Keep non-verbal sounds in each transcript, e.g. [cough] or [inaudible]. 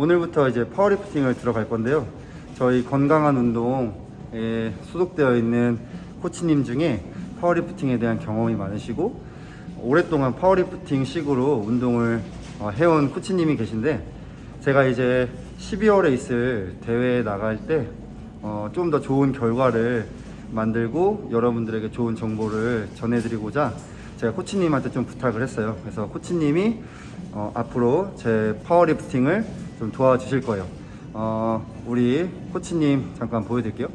오늘부터 이제 파워리프팅을 들어갈 건데요. 저희 건강한 운동에 소속되어 있는 코치님 중에 파워리프팅에 대한 경험이 많으시고 오랫동안 파워리프팅 식으로 운동을 어, 해온 코치님이 계신데 제가 이제 12월에 있을 대회에 나갈 때 어, 좀더 좋은 결과를 만들고 여러분들에게 좋은 정보를 전해드리고자 제가 코치님한테 좀 부탁을 했어요. 그래서 코치님이 어, 앞으로 제 파워리프팅을 좀 도와주실 거예요. 어, 우리 코치님 잠깐 보여드릴게요.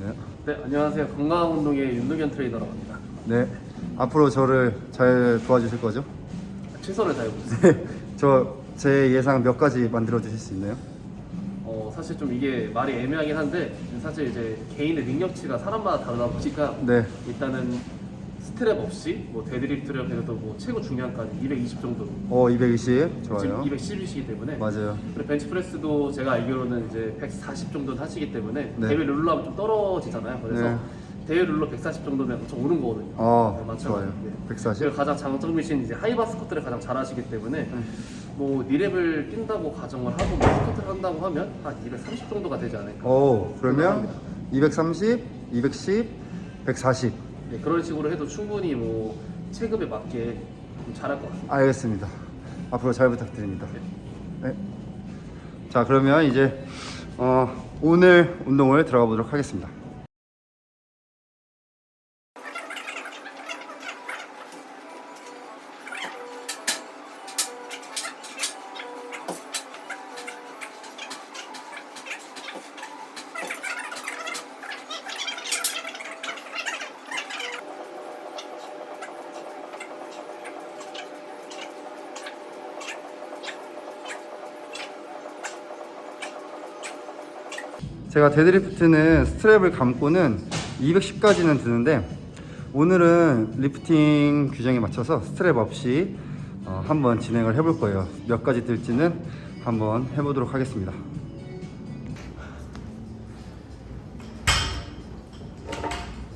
네. 네, 안녕하세요. 건강한 운동의 윤동현 트레이너라고 합니다. 네. 앞으로 저를 잘 도와주실 거죠? 최선을 다해보겠습니다. [laughs] 저제 예상 몇 가지 만들어 주실 수 있나요? 어, 사실 좀 이게 말이 애매하긴 한데 사실 이제 개인의 능력치가 사람마다 다르다 보니까 네. 일단은 스 트랩 없이 뭐 데드리프트를 그래도 뭐 최고 중량까지 220 정도로 어, 220. 좋아요. 지금 210이시기 때문에 맞아요. 그리고 벤치프레스도 제가 알기로는 이제 140 정도는 하시기 때문에 네. 대회 룰로 하면 좀 떨어지잖아요. 그래서 네. 대회 룰로 140 정도면 엄청 오는 거거든요. 어, 네, 맞죠? 좋아요. 네. 140. 그리고 가장 장점이신 이제 하이바 스쿼트를 가장 잘 하시기 때문에 뭐 니랩을 뛴다고 가정을 하고 뭐 스쿼트를 한다고 하면 한 230 정도가 되지 않을까. 오, 그러면 230, 210, 140. 네, 그런 식으로 해도 충분히 뭐 체급에 맞게 좀 잘할 것 같습니다. 알겠습니다. 앞으로 잘 부탁드립니다. 네. 자, 그러면 이제 어, 오늘 운동을 들어가 보도록 하겠습니다. 제가 데드리프트는 스트랩을 감고는 210까지는 드는데 오늘은 리프팅 규정에 맞춰서 스트랩 없이 어, 한번 진행을 해볼 거예요. 몇 가지 들지는 한번 해보도록 하겠습니다.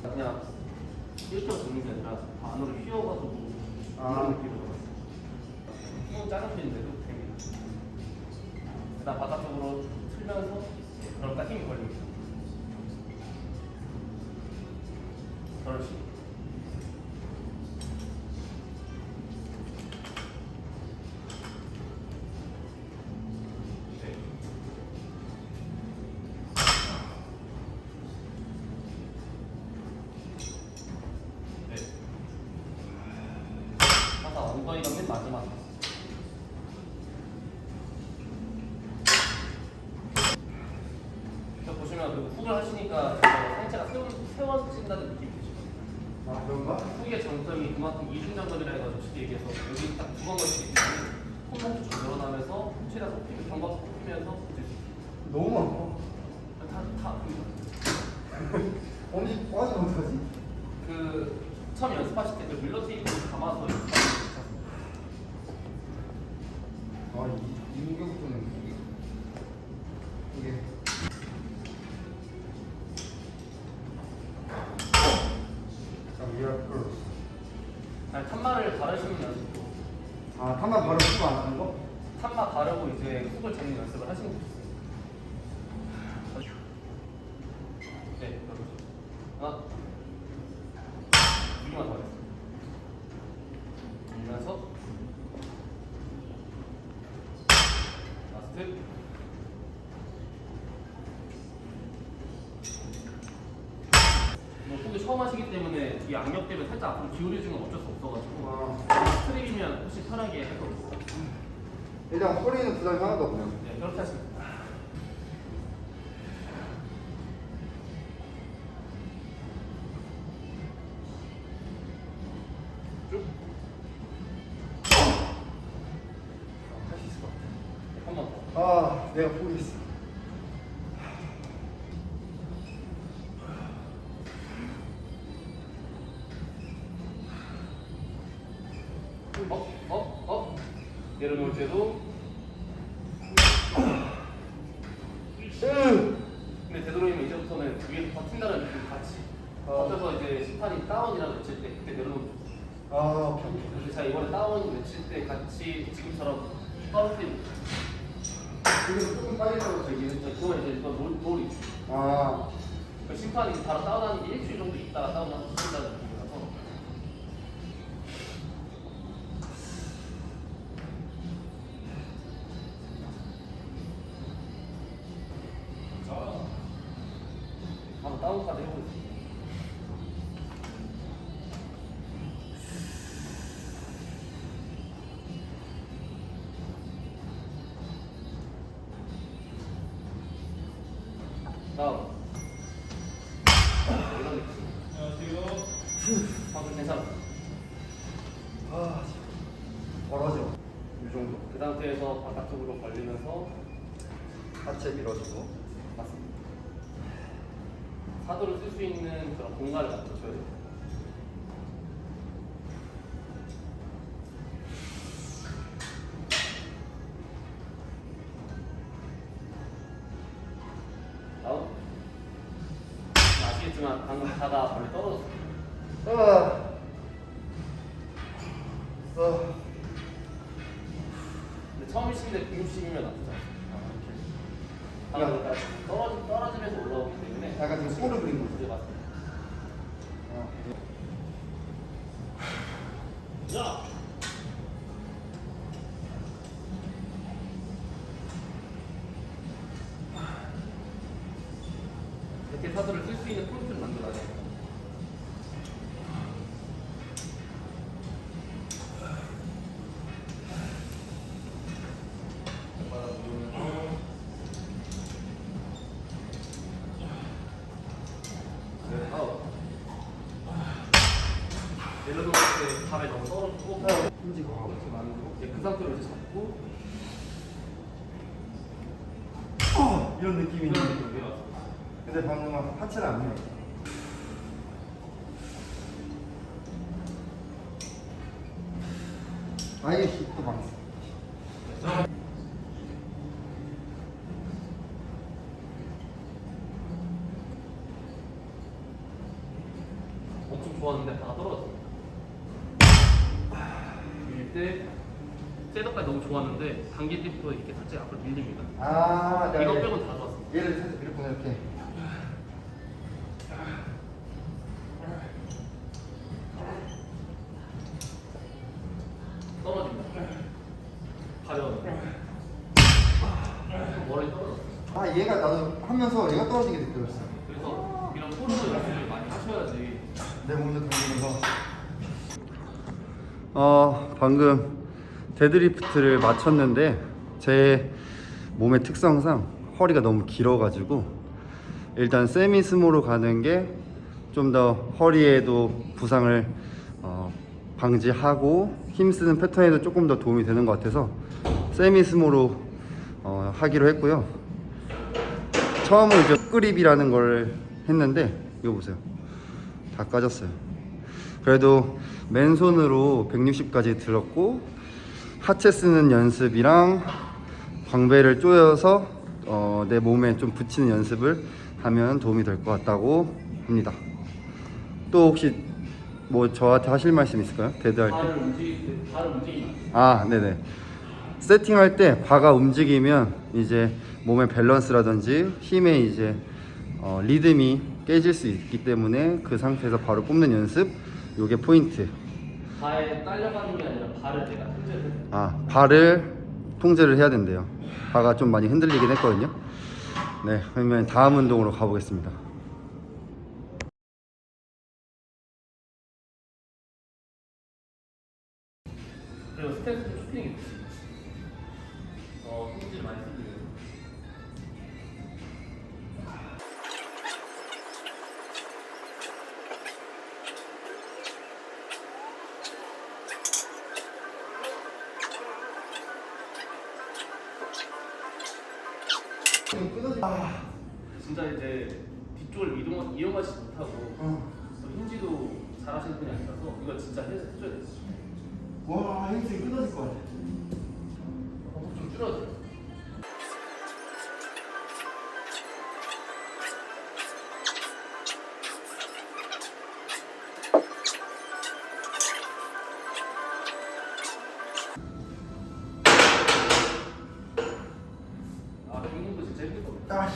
그냥 이렇게 잡는 게 아니라 안으로 휘어가지고 아. 훅을 하시니까 상체가 세워, 세워진다는 느낌이 드시죠? 아, 그런가? 훅의 장점이 그만큼 이중장점이라 해가지고 쉽게 얘기해서 여기 딱 두 번 걸치기 때문에 홈목도 좀 늘어나면서 최대한 속히면 경과 속히면서 너무 많고. 다, 다, 언니 빠지면 어떡하지? 그 처음 연습하실 때 그 밀러 테이프 감아서 두 개만 더 하겠습니다. 밀면서 라스트. 뭐 훅이 처음 하시기 때문에 이 악력 때문에 살짝 앞으로 기울여주면 어쩔 수 없어가지고 스트립이면 훨씬 편하게 할 겁니다. 일단 허리는 부담이 하나도 없네요. 네, 그렇게 하시면 아, 내가 포기했어. 어? 어? 어? 내려놓을 때도 근데 되도록이면 이제부터는 위에서 버틴다는 느낌 같이 어. 버텨서 이제 심판이 다운이라고 외칠 때 그때 좋습니다. 아, 오케이, 오케이. 그래서 자 이번에 다운 외칠 때 같이 지금처럼 떨어뜨리고 지금 조금 빠지다고 얘기했죠. 그건 이제 또 롤, 롤이 아, 그 심판이 바로 다운하는 게 일주일 정도 있다가 다운하는 시킨다는 다운. 이런 느낌. 안녕하세요. 방금 괜찮아. 아, 벌어져. 이 정도. 그 상태에서 바깥쪽으로 벌리면서 하체 밀어주고. 맞습니다. 사도를 쓸 수 있는 그런 공간을 만들어줘야 돼요. 방금 다가 멀리 떨어졌어요. 아, 아, 근데 처음이신데 160이면 나쁘죠. 아, 방금 떨어지, 떨어지면서 올라오기 때문에 약간 지금 꼬르 그린? 네, 맞습니다. 아. 이렇게 사도를 쓸 수 있는 포인트를 만들어야 돼요. 네, 아웃. 멜로디 때 발에 너무 떨어지고 힘지고. 이렇게 만들고 이제 그 상태로 이제 잡고 어, 이런 느낌이 내려왔어요. 근데 방금 하체를 안 밀어. 아예 힙도 망했어. 엄청 좋았는데 바가 떨어졌어요. 밀 때, 셋업까지 너무 좋았는데, 당길 때부터 이렇게 살짝 앞으로 밀립니다. 아, 내가 이거 얘- 빼곤 다 좋았어. 얘를 살짝 이렇게 이렇게. 떨어집니다. 가벼운. 머리 떨어졌어. 아, 얘가 나도 하면서 얘가 떨어지게 느껴졌어. 그래서 이런 포르노 연습을 많이 하셔야지. 내 몸도 당기면서. 어, 방금 데드리프트를 마쳤는데 제 몸의 특성상 허리가 너무 길어가지고 일단 세미 스모로 가는 게 좀 더 허리에도 부상을 어, 방지하고 힘쓰는 패턴에도 조금 더 도움이 되는 것 같아서 세미 스모로 어, 하기로 했고요. 처음으로 이제 끄립이라는 걸 했는데 이거 보세요. 다 까졌어요. 그래도 맨손으로 160까지 들었고 하체 쓰는 연습이랑 광배를 조여서 어, 내 몸에 좀 붙이는 연습을 하면 도움이 될 것 같다고 합니다. 또 혹시 뭐 저한테 하실 말씀 있을까요? 데드할 때? 발을 움직일 때, 발을 아, 네네. 세팅할 때 바가 움직이면 이제 몸의 밸런스라든지 힘의 이제 어, 리듬이 깨질 수 있기 때문에 그 상태에서 바로 꼽는 연습, 요게 포인트. 발에 딸려가는 게 아니라 발을 내가 통제를 해야 돼. 아, 발을 통제를 해야 된대요. 바가 좀 많이 흔들리긴 했거든요. 네, 그러면 다음 운동으로 가보겠습니다. 진짜 이제 뒤쪽을 이동, 이용하지 못하고 어. 또 힌지도 잘하시는 분이 아니라서 이거 진짜 해, 해줘야 돼. 와, 힘이 끊어질 것 같아. 어, 좀. 막 자,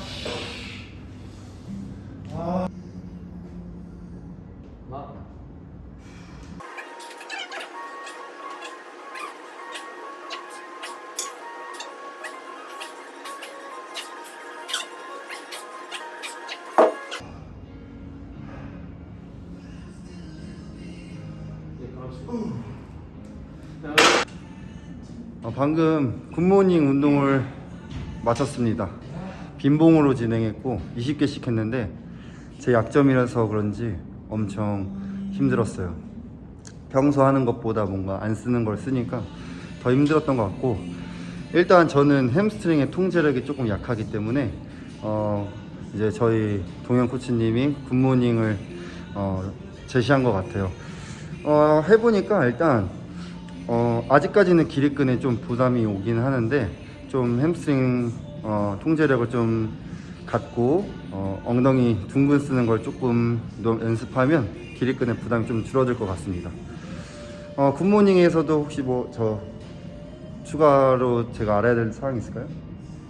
어, 방금 굿모닝 운동을 마쳤습니다. 빈봉으로 진행했고 20개씩 했는데 제 약점이라서 그런지 엄청 힘들었어요. 평소 하는 것보다 뭔가 안 쓰는 걸 쓰니까 더 힘들었던 것 같고 일단 저는 햄스트링의 통제력이 조금 약하기 때문에 어 이제 저희 동현 코치님이 굿모닝을 어 제시한 것 같아요. 어 해보니까 일단 어, 아직까지는 기립근에 좀 부담이 오긴 하는데 좀 햄스트링 어, 통제력을 좀 갖고 어, 엉덩이 둥근 쓰는 걸 조금 더 연습하면 기립근의 부담이 좀 줄어들 것 같습니다. 어, 굿모닝에서도 혹시 뭐 저 추가로 제가 알아야 될 사항 있을까요?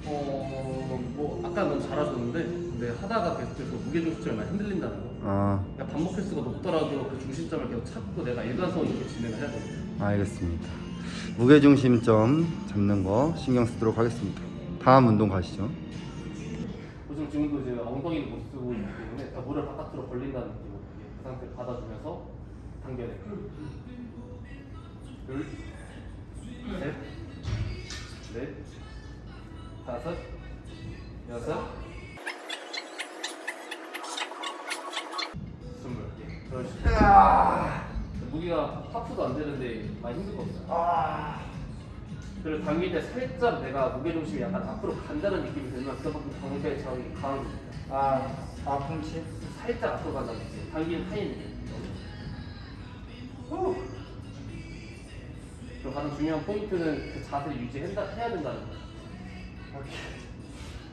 어, 뭐 아까 넌 잘하셨는데 근데 하다가 계속해서 무게 중심점이 많이 흔들린다는 거. 아, 그러니까 반복 횟수가 높더라도 그 중심점을 계속 찾고 내가 일관성 있게 진행을 해야 돼. 알겠습니다. 무게 중심점 잡는 거 신경 쓰도록 하겠습니다. 다음 운동 가시죠. 요즘 지금도 이제 엉덩이를 못 쓰고 있기 때문에 다 물을 바깥으로 벌린다는 느낌으로 그 상태를 받아주면서 당겨내. 둘, 그리고 당길 때 살짝 내가 무게 중심이 약간 앞으로 간다는 느낌이 들면 그만큼 당겨의 자극이 강한 겁니다. 아, 아꿈치? 살짝 앞으로 간다는 느낌. 당기는 타이밍. 그리고 가장 중요한 포인트는 그 자세를 유지해야 해야 된다는 거. 오케이.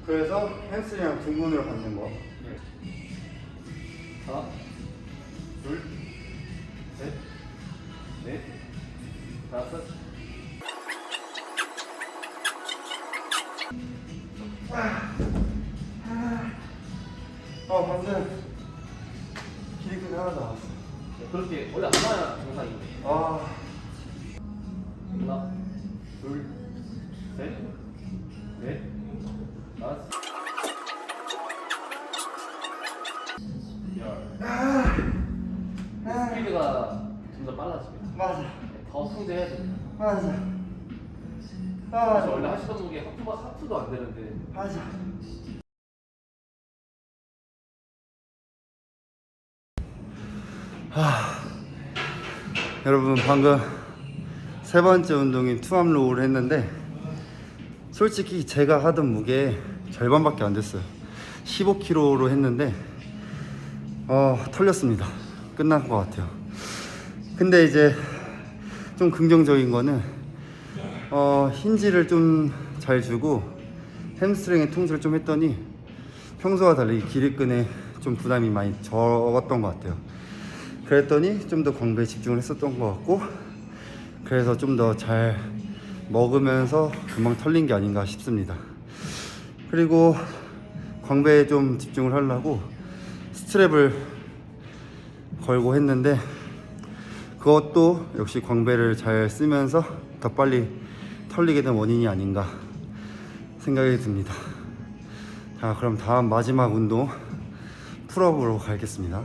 그래서 햄스트링 둥근으로 받는 거. 네. 하나, 둘, 셋, 넷, 다섯. 어, 방금 기립근이 하나 나왔어. 네, 그렇게 원래 안 나야 정상인데. 아, 하나, 둘, 셋, 넷, 다섯, 열. 스피드가 점점 빨라집니다. 맞아, 네, 더 통제해야 됩니다. 맞아. 그래서 원래 아, 하시던 무게 하프가 하프도 안 되는데. 맞아. 여러분 방금 세 번째 운동인 투암 로우를 했는데 솔직히 제가 하던 무게 절반밖에 안 됐어요. 15kg로 했는데 어 털렸습니다. 끝난 것 같아요. 근데 이제 좀 긍정적인 거는 어 힌지를 좀 잘 주고 햄스트링의 통제를 좀 했더니 평소와 달리 기립근에 좀 부담이 많이 적었던 것 같아요 그랬더니 좀 더 광배에 집중을 했었던 것 같고 그래서 좀 더 잘 먹으면서 금방 털린 게 아닌가 싶습니다. 그리고 광배에 좀 집중을 하려고 스트랩을 걸고 했는데 그것도 역시 광배를 잘 쓰면서 더 빨리 털리게 된 원인이 아닌가 생각이 듭니다. 자, 그럼 다음 마지막 운동 풀업으로 가겠습니다.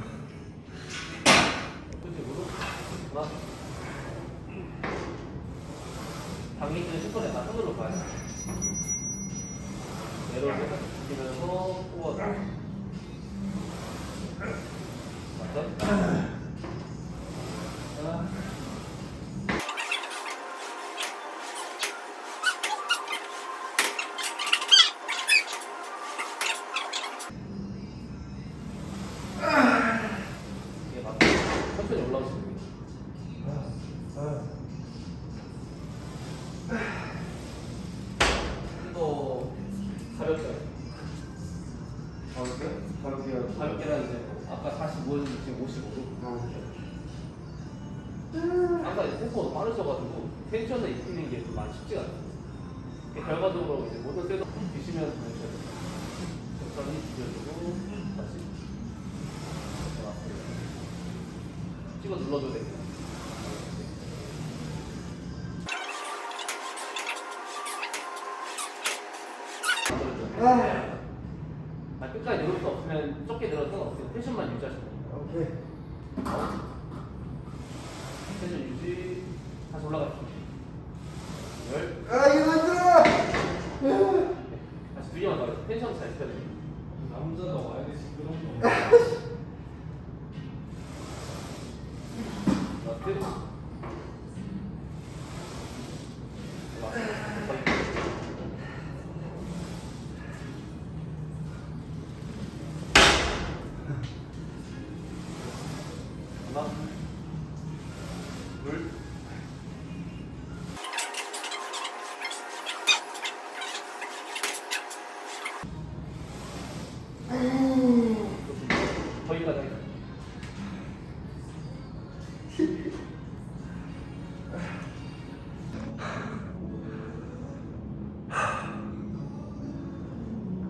게좀 많이 쉽지가 않아요 그 결과적으로 이제 모든 셋업 드시면 되셔야 돼요 적당히 비벼주고 다시. 찍어 눌러줘야 됩니다. 아, 끝까지 누를 수 없으면 적게 늘어서 없으면 텐션만 유지하시면 됩니다. 오케이.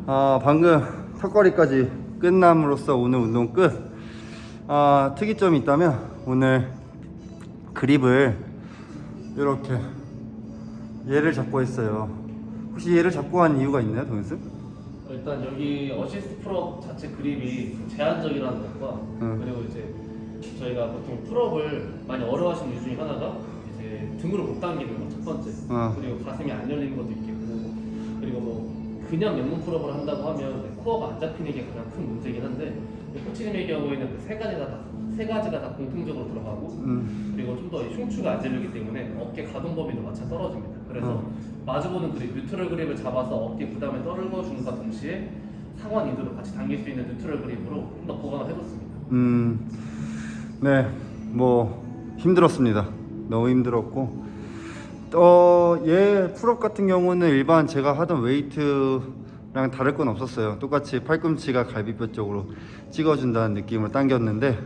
아 방금 턱걸이까지 끝남으로써 오늘 운동 끝. 아 특이점이 있다면 오늘 그립을 이렇게 얘를 잡고 했어요. 혹시 얘를 잡고 한 이유가 있나요, 동현승? 일단 여기 어시스트 풀업 자체 그립이 좀 제한적이라는 것과 응. 그리고 이제 저희가 보통 풀업을 많이 어려워하시는 이유 중에 하나가 이제 등으로 못 당기는 거 첫 번째 어. 그리고 가슴이 안 열리는 것도 있겠고 그리고 뭐 그냥 맨몸 풀업을 한다고 하면 네, 코어가 안 잡히는 게 가장 큰 문제긴 한데 코치님의 경우에는 그 세 가지가 다세 가지가 다 공통적으로 들어가고 음. 그리고 좀 더 흉추가 안 질리기 때문에 어깨 가동 범위도 마찬 떨어집니다. 그래서 어. 마주보는 그립, 뉴트럴 그립을 잡아서 어깨 부담을 떨궈 주는과 동시에 상완 인도를 같이 당길 수 있는 뉴트럴 그립으로 좀 더 보강을 해줬습니다. 음, 네, 뭐 힘들었습니다. 너무 힘들었고, 어, 얘 풀업 같은 경우는 일반 제가 하던 웨이트랑 다를 건 없었어요. 똑같이 팔꿈치가 갈비뼈 쪽으로 찍어준다는 느낌으로 당겼는데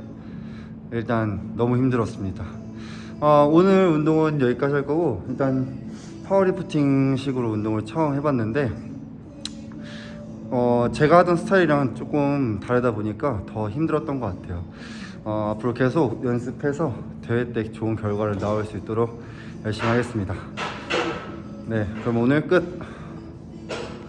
일단 너무 힘들었습니다. 어, 오늘 운동은 여기까지 할 거고 일단 파워리프팅 식으로 운동을 처음 해봤는데 어, 제가 하던 스타일이랑은 조금 다르다 보니까 더 힘들었던 것 같아요. 어, 앞으로 계속 연습해서 대회 때 좋은 결과를 나올 수 있도록 열심히 하겠습니다. 네, 그럼 오늘 끝.